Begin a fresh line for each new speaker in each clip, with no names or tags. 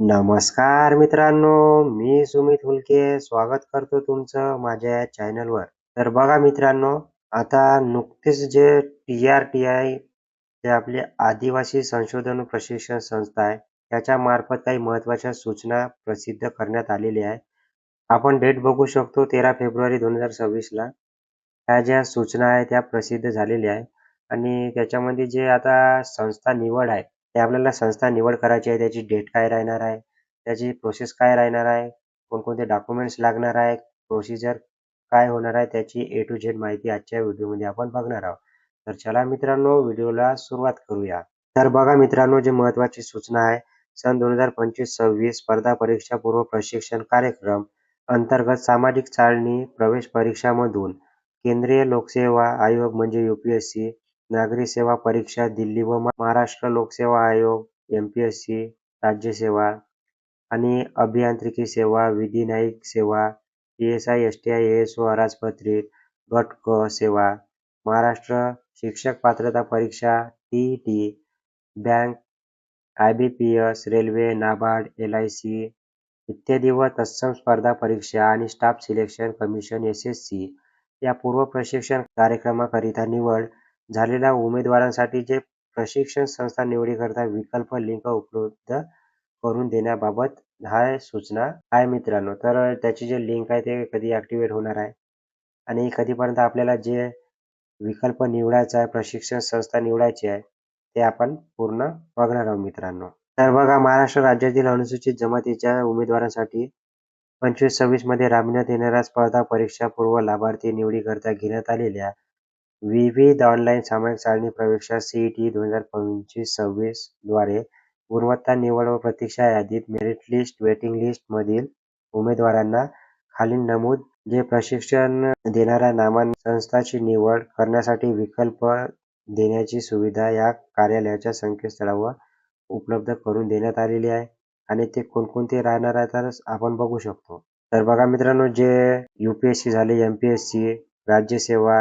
नमस्कार मित्रांनो मी सुमित हुलके स्वागत करतो तुमचं माझ्या चॅनलवर तर बघा मित्रांनो आता नुकतेच जे टी आर टी आय जे आपले आदिवासी संशोधन प्रशिक्षण संस्था आहे त्याच्या मार्फत काही महत्त्वाच्या सूचना प्रसिद्ध करण्यात आलेल्या आहे आपण डेट बघू शकतो तेरा फेब्रुवारी दोन हजार सव्वीसला. ह्या ज्या सूचना आहेत त्या प्रसिद्ध झालेल्या आहे आणि त्याच्यामध्ये जे आता संस्था निवड आहे ते आपल्याला संस्था निवड करायची आहे त्याची डेट काय राहणार आहे त्याची प्रोसेस काय राहणार आहे कोणकोणते डॉक्युमेंट्स लागणार आहे प्रोसिजर काय होणार आहे त्याची ए टू झेड माहिती आजच्या व्हिडिओमध्ये आपण बघणार आहोत. तर चला मित्रांनो व्हिडिओला सुरुवात करूया. तर बघा मित्रांनो जे महत्वाची सूचना आहे सन दोन हजार पंचवीस सव्वीस स्पर्धा परीक्षा पूर्व प्रशिक्षण कार्यक्रम अंतर्गत सामाजिक चालणी प्रवेश परीक्षामधून केंद्रीय लोकसेवा आयोग म्हणजे यूपीएससी नागरी सेवा परीक्षा दिल्ली व महाराष्ट्र लोकसेवा आयोग एमपीएससी राज्यसेवा आणि अभियांत्रिकी सेवा विधी न्यायिक सेवा P S I S T I S O अराजपत्रित गट क सेवा महाराष्ट्र शिक्षक पात्रता परीक्षा T T bank I B P S railway NABARD L I C इत्यादी व तत्सम स्पर्धा परीक्षा आणि staff selection commission S S C या पूर्व प्रशिक्षण कार्यक्रमाकरिता निवड झालेल्या उमेदवारांसाठी जे प्रशिक्षण संस्था निवडीकरता विकल्प लिंक उपलब्ध करून देण्याबाबत हा सूचना आहे मित्रांनो. तर त्याची जे लिंक आहे ते कधी ॲक्टिवेट होणार आहे? आणि कधीपर्यंत आपल्याला जे विकल्प निवडायचा आहे प्रशिक्षण संस्था निवडायची आहे ते आपण पूर्ण बघणार आहोत मित्रांनो. तर बघा महाराष्ट्र राज्यातील अनुसूचित जमातीच्या उमेदवारांसाठी पंचवीस सव्वीसमध्ये राबविण्यात येणाऱ्या स्पर्धा परीक्षा पूर्व लाभार्थी निवडीकरता घेण्यात आलेल्या विविध ऑनलाईन सामायिक सारणी प्रवेशा सीईटी दोन हजार पंचवीस सव्वीसद्वारे गुणवत्ता निवड व प्रतीक्षा यादीत मेरिट लिस्ट वेटिंग लिस्ट मधील उमेदवारांना खालील नमूद जे प्रशिक्षण देणाऱ्या नामान संस्थांची निवड करण्यासाठी विकल्प देण्याची सुविधा या कार्यालयाच्या संकेतस्थळावर उपलब्ध करून देण्यात आलेली आहे. आणि ते कोणकोणते राहणार आहे तर आपण बघू शकतो. तर बघा मित्रांनो जे युपीएससी झाले एमपीएससी राज्यसेवा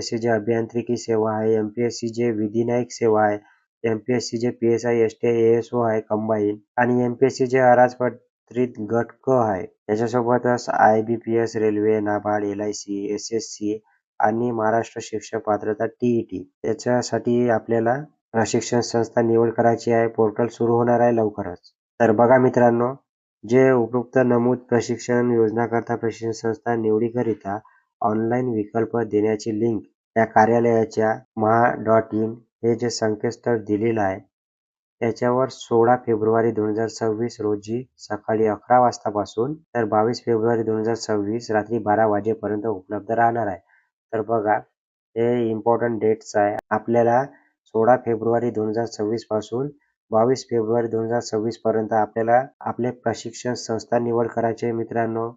सी जे अभियांत्रिकी सेवा आहे एम पी एस सी जे विधिनायक सेवा आहे एम पी एस सी जे P S I S T S O आहे कंबाईन आणि एम पी एस सी जे अराजपत्रित गट क आहे. त्याच्यासोबतच I B P S railway NABARD L I C S S C आणि महाराष्ट्र शिक्षक पात्रता टीईटी त्याच्यासाठी आपल्याला प्रशिक्षण संस्था निवड करायची आहे. पोर्टल सुरू होणार आहे लवकरच. तर बघा मित्रांनो जे उपयुक्त नमूद प्रशिक्षण योजना करता प्रशिक्षण संस्था निवडीकरिता ऑनलाईन विकल्प देण्याची लिंक या कार्यालयाच्या महा डॉट इन हे जे संकेतस्थळ दिलेलं आहे त्याच्यावर सोळा फेब्रुवारी दोन हजार सव्वीस रोजी सकाळी अकरा वाजतापासून तर बावीस फेब्रुवारी दोन हजार सव्वीस रात्री बारा वाजेपर्यंत उपलब्ध राहणार आहे. तर बघा हे इम्पॉर्टंट डेट्स आहे. आपल्याला सोळा फेब्रुवारी दोन हजार सव्वीसपासून बावीस फेब्रुवारी दोन हजार सव्वीस पर्यंत आपल्याला आपले प्रशिक्षण संस्था निवड करायचे मित्रांनो.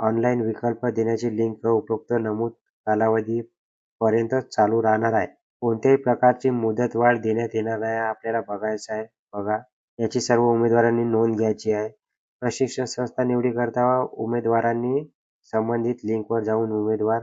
ऑनलाईन विकल्प देण्याची लिंक उपयुक्त नमूद कालावधीपर्यंतच चालू राहणार आहे. कोणत्याही प्रकारची मुदतवाढ देण्यात येणार नाही आपल्याला बघायचं आहे. बघा याची सर्व उमेदवारांनी नोंद घ्यायची आहे. प्रशिक्षण संस्था निवडीकरता उमेदवारांनी संबंधित लिंकवर जाऊन उमेदवार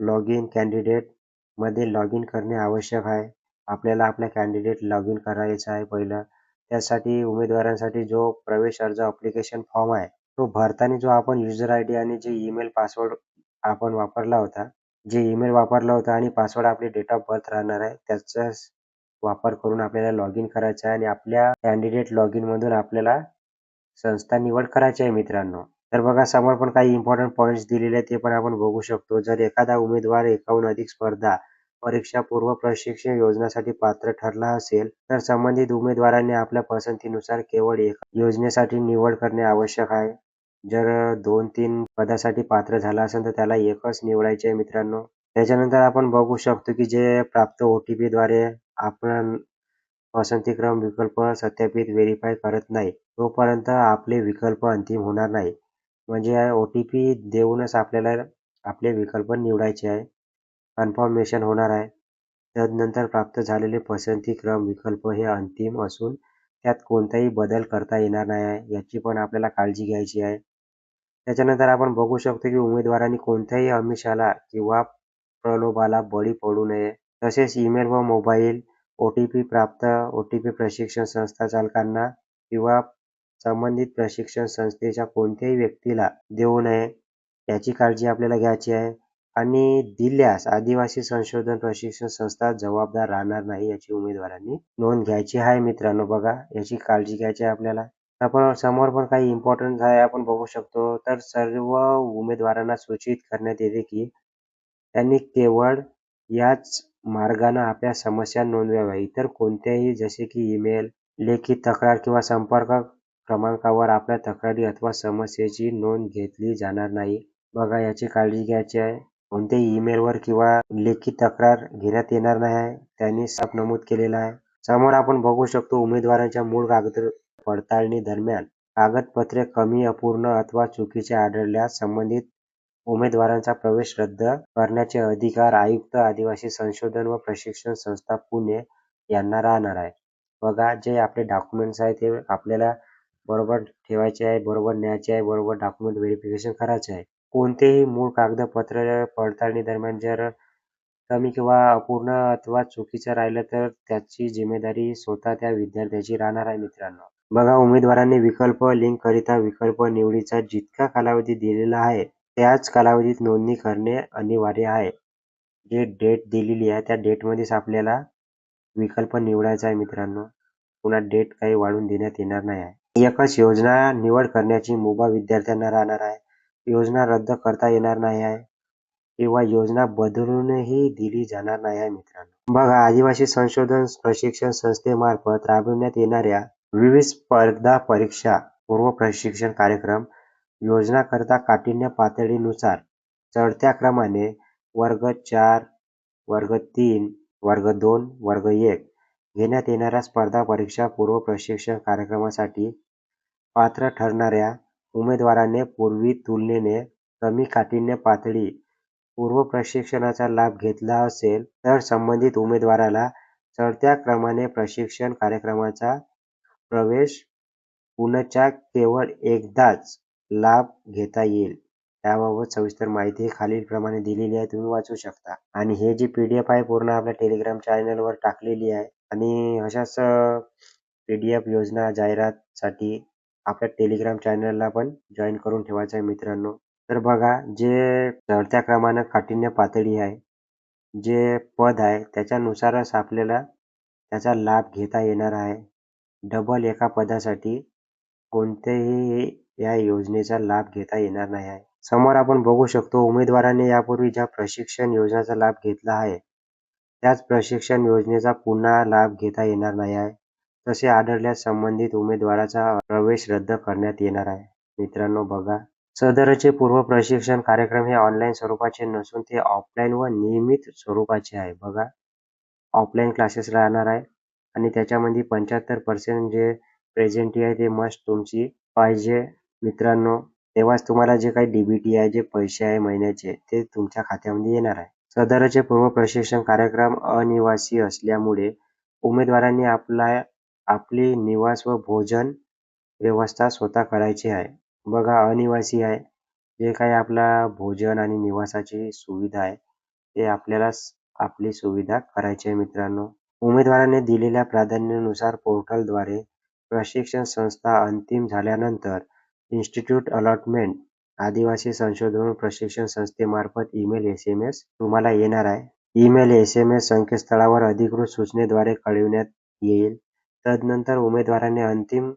लॉग इन कॅन्डिडेटमध्ये लॉग इन करणे आवश्यक आहे. आपल्याला आपल्या कॅन्डिडेट लॉग इन करायचं आहे पहिलं. त्यासाठी उमेदवारांसाठी जो प्रवेश अर्ज अप्लिकेशन फॉर्म आहे तो भरताना जो आपण युजर आय डी आणि जे ईमेल पासवर्ड आपण वापरला होता जे ईमेल वापरला होता आणि पासवर्ड आपले डेट ऑफ बर्थ राहणार आहे त्याचा वापर करून आपल्याला लॉग इन करायचं आहे आणि आपल्या कॅन्डिडेट लॉग इन मधून आपल्याला संस्था निवड करायची आहे मित्रांनो. तर बघा समोर पण काही इम्पॉर्टंट पॉईंट्स दिलेले आहेत ते पण आपण बघू शकतो. जर एखादा उमेदवार एकाहून अधिक स्पर्धा परीक्षा पूर्व प्रशिक्षण योजनेसाठी पात्र ठरला असेल तर संबंधित उमेदवारांनी आपल्या पसंतीनुसार केवळ एका योजनेसाठी निवड करणे आवश्यक आहे. जर दोन तीन पदासाठी पात्र झाला असेल तर त्याला एकच निवडायचे आहे मित्रांनो. त्याच्यानंतर आपण बघू शकतो की जे प्राप्त ओ टी द्वारे आपण पसंतीक्रम विकल्प सत्यापित व्हेरीफाय करत नाही तोपर्यंत आपले विकल्प अंतिम होणार नाही. म्हणजे ओ टी पी देऊनच आपल्याला आपले विकल्प निवडायचे आहे. कन्फर्मेशन होणार आहे. तदनंतर प्राप्त झालेले पसंती क्रम विकल्प हे अंतिम असून त्यात कोणताही बदल करता येणार नाही आहे याची पण आपल्याला काळजी घ्यायची आहे. त्याच्यानंतर आपण बघू शकतो की उमेदवारांनी कोणत्याही अमिषाला किंवा प्रलोभाला बळी पडू नये. तसेच ईमेल व मोबाईल ओ टी पी प्राप्त ओ टी पी प्रशिक्षण संस्था चालकांना किंवा संबंधित प्रशिक्षण संस्थेच्या कोणत्याही व्यक्तीला देऊ नये याची काळजी आपल्याला घ्यायची आहे. आणि दिल्यास आदिवासी संशोधन प्रशिक्षण संस्था जबाबदार राहणार नाही याची उमेदवारांनी नोंद घ्यायची आहे मित्रांनो. बघा याची काळजी घ्यायची आहे आपल्याला. आपण समोर पण काही इम्पॉर्टन्स आहे आपण बघू शकतो. तर सर्व उमेदवारांना सूचित करण्यात येते की त्यांनी केवळ याच मार्गाने आपल्या समस्या नोंदवाव्या. इतर कोणत्याही जसे की ईमेल लेखी तक्रार किंवा संपर्क क्रमांकावर आपल्या तक्रारी अथवा समस्येची नोंद घेतली जाणार नाही. बघा याची काळजी घ्यायची आहे. कोणत्याही ईमेलवर किंवा लेखी तक्रार घेण्यात येणार नाही आहे. त्यांनी साफ नमूद केलेला आहे. समोर आपण बघू शकतो उमेदवारांच्या मूळ कागद पडताळणी दरम्यान कागदपत्रे कमी अपूर्ण अथवा चुकीचे आढळल्यास संबंधित उमेदवारांचा प्रवेश रद्द करण्याचे अधिकार आयुक्त आदिवासी संशोधन व प्रशिक्षण संस्था पुणे यांना राहणार आहे. बघा जे आपले डॉक्युमेंट्स आहे ते आपल्याला बरोबर ठेवायचे आहे बरोबर न्यायचे आहे बरोबर डॉक्युमेंट व्हेरिफिकेशन करायचे आहे. कोणतेही मूळ कागदपत्र पडताळणी दरम्यान जर कमी किंवा अपूर्ण अथवा चुकीचं राहिलं तर त्याची जिम्मेदारी स्वतः त्या विद्यार्थ्याची राहणार आहे मित्रांनो. बघा उमेदवारांनी विकल्प लिंक करिता विकल्प निवडीचा जितका कालावधी दिलेला आहे त्याच कालावधीत नोंदणी करणे अनिवार्य आहे. जे डेट दिलेली आहे त्या डेटमध्येच आपल्याला विकल्प निवडायचा आहे मित्रांनो. पुन्हा डेट काही वाढवून देण्यात येणार नाही आहे. एकच योजना निवड करण्याची मुभा विद्यार्थ्यांना राहणार आहे. योजना रद्द करता येणार नाही आहे किंवा योजना बदलूनही दिली जाणार नाही आहे मित्रांनो. बघा आदिवासी संशोधन प्रशिक्षण संस्थेमार्फत राबविण्यात येणाऱ्या विविध स्पर्धा परीक्षा पूर्व प्रशिक्षण कार्यक्रम योजना करता काठिण्य पातळीनुसार चढत्या क्रमाने वर्ग चार वर्ग तीन वर्ग दोन वर्ग एक घेण्यात येणाऱ्या स्पर्धा परीक्षा पूर्व प्रशिक्षण कार्यक्रमासाठी पात्र ठरणाऱ्या उमेदवाराने पूर्वी तुलनेने कमी काठिण्य पातळी पूर्व प्रशिक्षणाचा लाभ घेतला असेल तर संबंधित उमेदवाराला चढत्या क्रमाने प्रशिक्षण कार्यक्रमाचा प्रवेश पुनच्या केवळ एकदाच लाभ घेता येईल. त्याबाबत सविस्तर माहिती खालीलप्रमाणे दिलेली आहे तुम्ही वाचू शकता. आणि हे जी पी डी एफ आहे पूर्ण आपल्या टेलिग्राम चॅनलवर टाकलेली आहे. आणि अशाच पी डी एफ योजना जाहिरातसाठी आपल्या टेलिग्राम चॅनलला पण जॉईन करून ठेवायचं आहे मित्रांनो. तर बघा जे चढत्या क्रमानं काठिण्य पातळी आहे जे पद आहे त्याच्यानुसारच आपल्याला त्याचा लाभ घेता येणार आहे. डबल एका पदासाठी कोणत्याही या योजनेचा लाभ घेता येणार नाही आहे. समोर आपण बघू शकतो उमेदवाराने यापूर्वी ज्या प्रशिक्षण योजनेचा लाभ घेतला आहे त्याच प्रशिक्षण योजनेचा पुन्हा लाभ घेता येणार नाही आहे. तसे आढळल्यास संबंधित उमेदवाराचा प्रवेश रद्द करण्यात येणार आहे. मित्रांनो बघा. सदरचे पूर्व प्रशिक्षण कार्यक्रम हे ऑनलाईन स्वरूपाचे नसून ते ऑफलाईन व नियमित स्वरूपाचे आहे. बघा. ऑफलाईन क्लासेस राहणार आहे आणि त्याच्यामध्ये पंच्याहत्तर पर्सेंट जे प्रेझेंटी आहे ते मस्ट तुमची पाहिजे. मित्रांनो तेव्हाच तुम्हाला जे काही डीबीटी आहे जे पैसे आहे महिन्याचे ते तुमच्या खात्यामध्ये येणार आहे. सदरचे पूर्व प्रशिक्षण कार्यक्रम अनिवासी असल्यामुळे उमेदवारांनी आपला आपली निवास व भोजन व्यवस्था स्वतः करायची आहे. बघा अनिवासी आहे. जे काही आपला भोजन आणि निवासाची सुविधा आहे ते आपल्यालाच आपली सुविधा करायची आहे मित्रांनो. उमेदवाराने दिलेल्या प्राधान्यानुसार पोर्टलद्वारे प्रशिक्षण संस्था अंतिम झाल्यानंतर इन्स्टिट्यूट अलॉटमेंट आदिवासी संशोधन प्रशिक्षण संस्थेमार्फत ईमेल एस एम एस तुम्हाला येणार आहे. ईमेल एस एम एस संकेतस्थळावर अधिकृत सूचनेद्वारे कळविण्यात येईल. तदनंतर उमेदवाराने अंतिम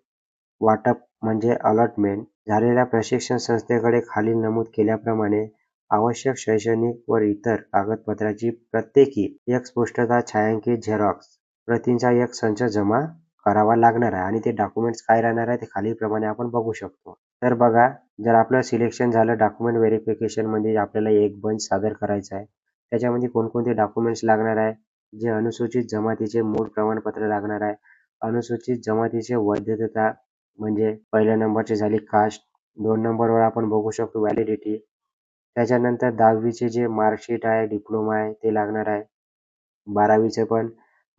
वाटप म्हणजे अलॉटमेंट झालेल्या प्रशिक्षण संस्थेकडे खालील नमूद केल्याप्रमाणे आवश्यक शैक्षणिक व इतर कागदपत्राची प्रत्येकी एक स्पष्टता छायांकित झेरॉक्स प्रतींचा एक संच जमा करावा लागणार आहे आणि ते डॉक्युमेंट्स काय राहणार आहे ते खालीलप्रमाणे आपण बघू शकतो. तर बघा जर आपलं सिलेक्शन झालं डॉक्युमेंट व्हेरिफिकेशन म्हणजे आपल्याला एक बंच सादर करायचा आहे. त्याच्यामध्ये कोणकोणते डॉक्युमेंट्स लागणार आहे? जे अनुसूचित जमातीचे मूळ प्रमाणपत्र लागणार आहे. अनुसूचित जमातीचे वैधता म्हणजे पहिल्या नंबरची झाली कास्ट दोन नंबरवर आपण बघू शकतो व्हॅलिडिटी त्याच्यानंतर दहावीचे जे मार्कशीट आहे डिप्लोमा आहे ते लागणार आहे. बारावीचे पण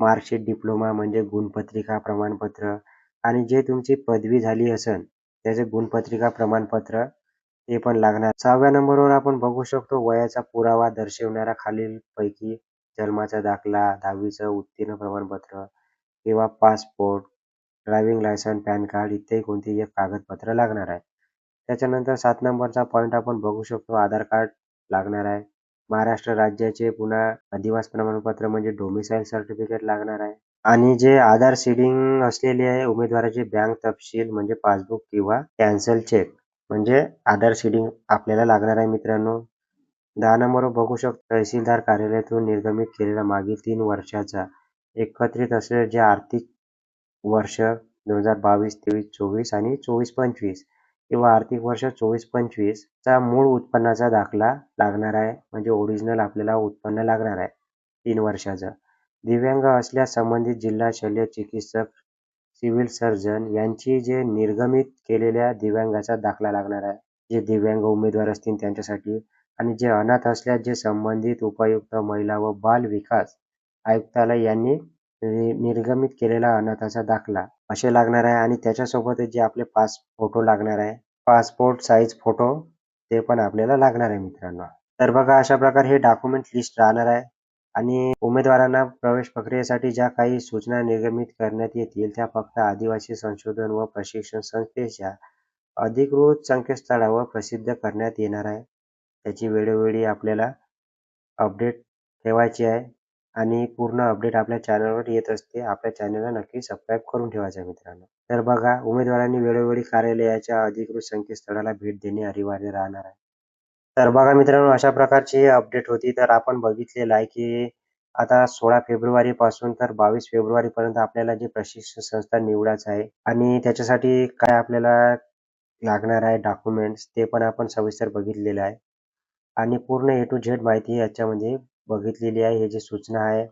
मार्कशीट डिप्लोमा म्हणजे गुणपत्रिका प्रमाणपत्र. आणि जे तुमची पदवी झाली असेल त्याचे गुणपत्रिका प्रमाणपत्र ते पण लागणार. सहाव्या नंबरवर आपण बघू शकतो वयाचा पुरावा दर्शवणारा खालील पैकी जन्माचा दाखला दहावीचं उत्तीर्ण प्रमाणपत्र किंवा passport driving licence pan card इत्यादी कोणतेही एक कागदपत्र लागणार आहे. त्याच्यानंतर सात नंबरचा पॉईंट आपण बघू शकतो आधार कार्ड लागणार आहे. महाराष्ट्र राज्याचे पुन्हा अधिवास प्रमाणपत्र म्हणजे डोमिसाईल सर्टिफिकेट लागणार आहे. आणि जे आधार सीडिंग असलेले आहे उमेदवाराचे बँक तपशील म्हणजे पासबुक किंवा कॅन्सल चेक म्हणजे आधार सीडिंग आपल्याला लागणार आहे मित्रांनो. दहा नंबर बघू शकतो तहसीलदार कार्यालयातून निर्गमित केलेला मागील तीन वर्षाचा एकत्रित असलेले जे आर्थिक वर्ष दोन हजार बावीस तेवीस चोवीस आणि चोवीस पंचवीस किंवा आर्थिक वर्ष चोवीस पंचवीस चा मूळ उत्पन्नाचा दाखला लागणार आहे. म्हणजे ओरिजिनल आपल्याला उत्पन्न लागणार आहे तीन वर्षाचं. दिव्यांग असल्यास संबंधित जिल्हा शल्य चिकित्सक सिव्हिल सर्जन यांची जे निर्गमित केलेल्या दिव्यांगाचा दाखला लागणार आहे. जे दिव्यांग उमेदवार असतील त्यांच्यासाठी आणि जे अनाथ असल्यास जे संबंधित उपायुक्त महिला व बाल विकास आयुक्तालय यांनी निर्गमित केलेला अनाथाचा दाखला असे लागणार आहे आणि त्याच्यासोबतच जे आपले पास फोटो लागणार आहे पासपोर्ट साईज फोटो ते पण आपल्याला लागणार आहे मित्रांनो. तर बघा अशा प्रकारे हे डॉक्युमेंट लिस्ट राहणार आहे आणि उमेदवारांना प्रवेश प्रक्रियेसाठी ज्या काही सूचना निर्गमित करण्यात येतील त्या फक्त आदिवासी संशोधन व प्रशिक्षण संस्थेच्या अधिकृत संकेतस्थळावर प्रसिद्ध करण्यात येणार आहे. त्याची वेळोवेळी आपल्याला अपडेट ठेवायची आहे. आणि पूर्ण अपडेट आपल्या चॅनलवर येत असते. आपल्या चॅनलला नक्की सबस्क्राईब करून ठेवायचं मित्रांनो. तर बघा उमेदवारांनी वेळोवेळी कार्यालयाच्या अधिकृत संकेतस्थळाला भेट देणे अनिवार्य राहणार आहे. तर बघा मित्रांनो अशा प्रकारची अपडेट होती. तर आपण बघितलेलं आहे की आता सोळा फेब्रुवारी पासून तर बावीस फेब्रुवारी पर्यंत आपल्याला जे प्रशिक्षण संस्था निवडायचं आहे आणि त्याच्यासाठी काय आपल्याला लागणार आहे डॉक्युमेंट्स ते पण आपण सविस्तर बघितलेलं आहे. आणि पूर्ण ए टू झेड माहिती याच्यामध्ये बघितलेली आहे हे जे सूचना आहे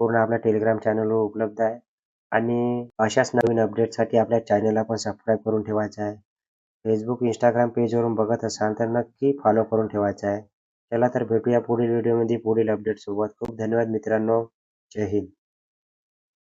पूर्ण आपल्या टेलिग्राम चॅनलवर उपलब्ध आहे. आणि अशाच नवीन अपडेटसाठी आपल्या चॅनलला पण सबस्क्राईब करून ठेवायचं आहे. फेसबुक इंस्टाग्राम पेजवरून बघत असाल तर नक्की फॉलो करून ठेवायचं आहे. चला तर भेटूया पुढील व्हिडिओमध्ये पुढील अपडेट सोबत. खूप धन्यवाद मित्रांनो. जय हिंद.